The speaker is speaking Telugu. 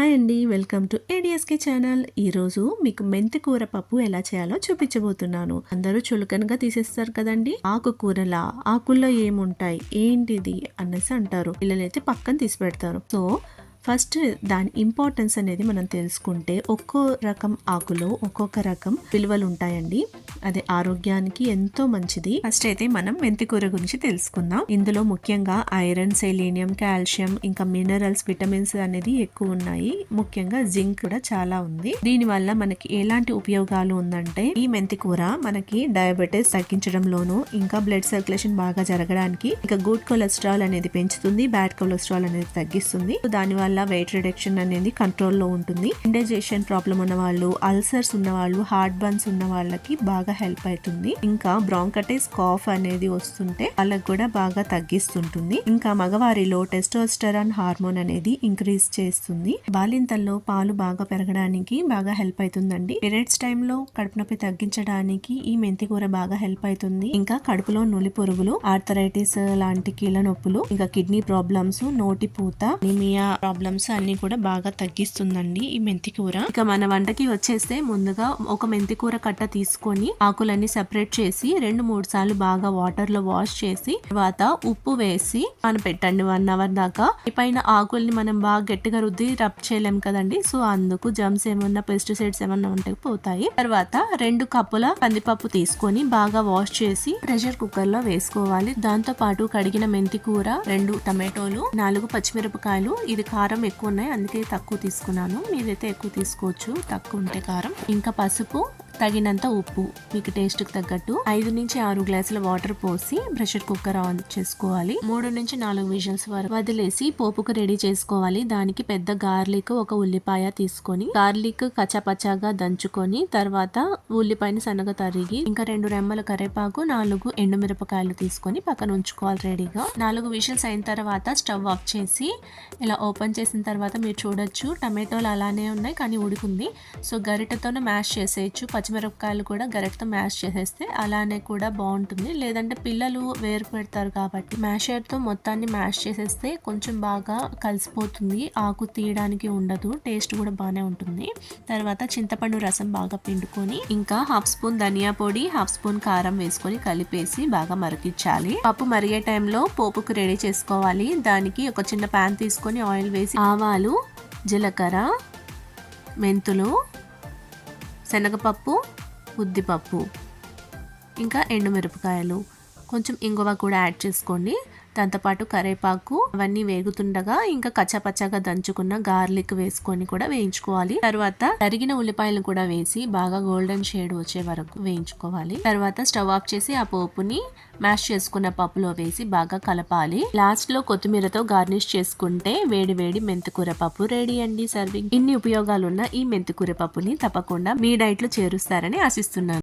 హాయ్ అండి వెల్కమ్ టు ఏడిఎస్కే ఛానల్. ఈరోజు మీకు మెంతి కూర పప్పు ఎలా చేయాలో చూపించబోతున్నాను. అందరూ చులకనగా తీసేస్తారు కదండి? ఆకుకూరలా? ఆకుల్లో ఏముంటాయి? ఏంటిది? అనేసి అంటారు. పిల్లలైతే పక్కన తీసి పెడతారు. సో ఫస్ట్ దాని ఇంపార్టెన్స్ అనేది మనం తెలుసుకుంటే ఒక్కో రకం ఆకులో ఒక్కొక్క రకం విలువలు ఉంటాయండి. అది ఆరోగ్యానికి ఎంతో మంచిది. ఫస్ట్ అయితే మనం మెంతి కూర గురించి తెలుసుకుందాం. ఇందులో ముఖ్యంగా ఐరన్ సెలీనియం కాల్షియం ఇంకా మినరల్స్ విటమిన్స్ అనేది ఎక్కువ ఉన్నాయి. ముఖ్యంగా జింక్ కూడా చాలా ఉంది. దీని వల్ల మనకి ఎలాంటి ఉపయోగాలు ఉందంటే ఈ మెంతి కూర మనకి డయాబెటీస్ తగ్గించడంలోను ఇంకా బ్లడ్ సర్క్యులేషన్ బాగా జరగడానికి ఇంకా గుడ్ కొలెస్ట్రాల్ అనేది పెంచుతుంది బ్యాడ్ కొలెస్ట్రాల్ అనేది తగ్గిస్తుంది. దాని వల్ల వెయిట్ రిడక్షన్ అనేది కంట్రోల్లో ఉంటుంది. ఇండైజెషన్ ప్రాబ్లం ఉన్న వాళ్ళు అల్సర్స్ ఉన్న వాళ్ళు హార్ట్ బర్న్స్ ఉన్న వాళ్ళకి బాగా హెల్ప్ అవుతుంది. ఇంకా బ్రాంకటైస్ కాఫ్ అనేది వస్తుంటే వాళ్ళకి కూడా బాగా తగ్గిస్తుంటుంది. ఇంకా మగవారిలో టెస్టోస్టరాన్ హార్మోన్ అనేది ఇంక్రీజ్ చేస్తుంది. బాలింతల్లో పాలు బాగా పెరగడానికి బాగా హెల్ప్ అవుతుందండి. పీరియడ్స్ టైంలో కడుపు నొప్పి తగ్గించడానికి ఈ మెంతి కూర బాగా హెల్ప్ అవుతుంది. ఇంకా కడుపులో నులి పురుగులు ఆర్థరైటిస్ లాంటి కీళ్ళ నొప్పులు ఇంకా కిడ్నీ ప్రాబ్లమ్స్ నోటి పూత నిమియా ప్రాబ్లమ్స్ అన్ని కూడా బాగా తగ్గిస్తుందండి ఈ మెంతి కూర. ఇక మన వంటకి వచ్చేస్తే ముందుగా ఒక మెంతి కూర కట్ట తీసుకొని ఆకులన్నీ సెపరేట్ చేసి రెండు మూడు సార్లు బాగా వాటర్లో వాష్ చేసి తర్వాత ఉప్పు వేసి మనం పెట్టండి వన్ అవర్ దాకా. ఈ పైన ఆకుల్ని మనం బాగా గట్టిగా రుద్ది రబ్ చేయలేం కదండి. సో అందుకు జమ్స్ ఏమన్నా పెస్టిసైడ్స్ ఏమన్నా ఉంటే పోతాయి. తర్వాత రెండు కప్పుల కందిపప్పు తీసుకొని బాగా వాష్ చేసి ప్రెషర్ కుక్కర్లో వేసుకోవాలి. దాంతో పాటు కడిగిన మెంతి కూర రెండు టమాటోలు నాలుగు పచ్చిమిరపకాయలు ఇది కారం ఎక్కువ ఉన్నాయి అందుకే తక్కువ తీసుకున్నాను. మీరైతే ఎక్కువ తీసుకోవచ్చు తక్కువ ఉంటే కారం. ఇంకా పసుపు తగినంత ఉప్పు మీకు టేస్ట్కి తగ్గట్టు ఐదు నుంచి ఆరు గ్లాసుల వాటర్ పోసి ప్రెషర్ కుక్కర్ ఆన్ చేసుకోవాలి. మూడు నుంచి నాలుగు విజల్స్ వరకు వదిలేసి పోపుకు రెడీ చేసుకోవాలి. దానికి పెద్ద గార్లిక్ ఒక ఉల్లిపాయ తీసుకొని గార్లిక్ కచ్చాపచ్చాగా దంచుకొని తర్వాత ఉల్లిపాయని సన్నగా తరిగి ఇంకా రెండు రెమ్మల కరివేపాకు నాలుగు ఎండుమిరపకాయలు తీసుకొని పక్కన ఉంచుకోవాలి రెడీగా నాలుగు విషల్స్ అయిన తర్వాత స్టవ్ ఆఫ్ చేసి ఇలా ఓపెన్ చేసిన తర్వాత మీరు చూడొచ్చు టమాటోలు అలానే ఉన్నాయి కానీ ఉడికింది. సో గరిటతోనే మ్యాష్ చేసేయచ్చు పచ్చిమిరపకాయలు కూడా గరెట్తో మ్యాష్ చేసేస్తే అలానే కూడా బాగుంటుంది. లేదంటే పిల్లలు వేరు పెడతారు కాబట్టి మ్యాషర్తో మొత్తాన్ని మ్యాష్ చేసేస్తే కొంచెం బాగా కలిసిపోతుంది. ఆకు తీయడానికి ఉండదు టేస్ట్ కూడా బాగానే ఉంటుంది. తర్వాత చింతపండు రసం బాగా పిండుకొని ఇంకా హాఫ్ స్పూన్ ధనియా పొడి హాఫ్ స్పూన్ కారం వేసుకొని కలిపేసి బాగా మరిగించాలి. పప్పు మరిగే టైంలో పోపుకు రెడీ చేసుకోవాలి. దానికి ఒక చిన్న ప్యాన్ తీసుకొని ఆయిల్ వేసి ఆవాలు జీలకర్ర మెంతులు శనగపప్పు ఉద్దిపప్పు ఇంకా ఎండుమిరపకాయలు. కొంచెం ఇంగువ కూడా యాడ్ చేసుకోండి. దాంతోపాటు కరేపాకు అవన్నీ వేగుతుండగా ఇంకా కచ్చపచ్చగా దంచుకున్న గార్లిక్ వేసుకొని కూడా వేయించుకోవాలి. తర్వాత తరిగిన ఉల్లిపాయలు కూడా వేసి బాగా గోల్డెన్ షేడ్ వచ్చే వరకు వేయించుకోవాలి. తర్వాత స్టవ్ ఆఫ్ చేసి ఆ పోపుని మ్యాష్ చేసుకున్న పప్పులో వేసి బాగా కలపాలి. లాస్ట్లో కొత్తిమీరతో గార్నిష్ చేసుకుంటే వేడి వేడి మెంతికూర పప్పు రెడీ అండి సర్వింగ్. ఇన్ని ఉపయోగాలున్న ఈ మెంతికూర పప్పుని తప్పకుండా మీ డైట్లో చేరుస్తారని ఆశిస్తున్నాను.